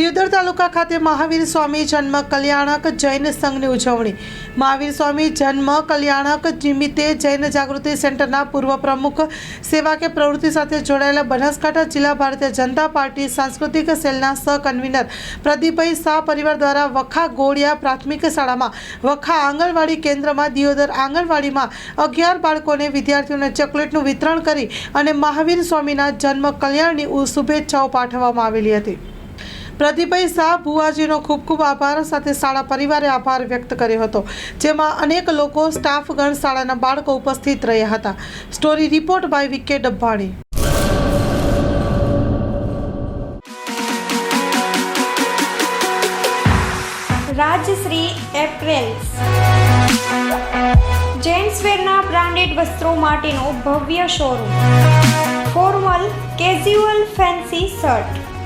દિયોદર તાલુકા ખાતે મહાવીર સ્વામી જન્મ કલ્યાણક જૈન સંઘની ઉજવણી. મહાવીર સ્વામી જન્મ કલ્યાણક નિમિત્તે જૈન જાગૃતિ સેન્ટરના પૂર્વ પ્રમુખ, સેવા કે પ્રવૃત્તિ સાથે જોડાયેલા બનાસકાંઠા જિલ્લા ભારતીય જનતા પાર્ટી સાંસ્કૃતિક સેલના સહ કન્વીનર પ્રદીપભાઈ શાહ પરિવાર દ્વારા વખા ગોળિયા પ્રાથમિક શાળામાં, વખા આંગણવાડી કેન્દ્રમાં, દિયોદર આંગણવાડીમાં અગિયાર બાળકોને વિદ્યાર્થીઓને ચોકલેટનું વિતરણ કરી અને મહાવીર સ્વામીના જન્મ કલ્યાણની શુભેચ્છાઓ પાઠવવામાં આવેલી હતી. પ્રદીપભાઈ શાહ ભુવાજીનો ખૂબ ખૂબ આભાર સાથે શાળા પરિવારે આભાર વ્યક્ત કર્યો હતો, જેમાં અનેક લોકો સ્ટાફગણ શાળાના બાળકો ઉપસ્થિત રહ્યા હતા. સ્ટોરી રિપોર્ટ બાય વિકે ડબ્બાણી. રાજશ્રી એપ્રેલ્સ. જેન્ટ્સવેરના બ્રાન્ડેડ વસ્ત્રો માટેનો ભવ્ય showroom. Formal casual fancy shirt.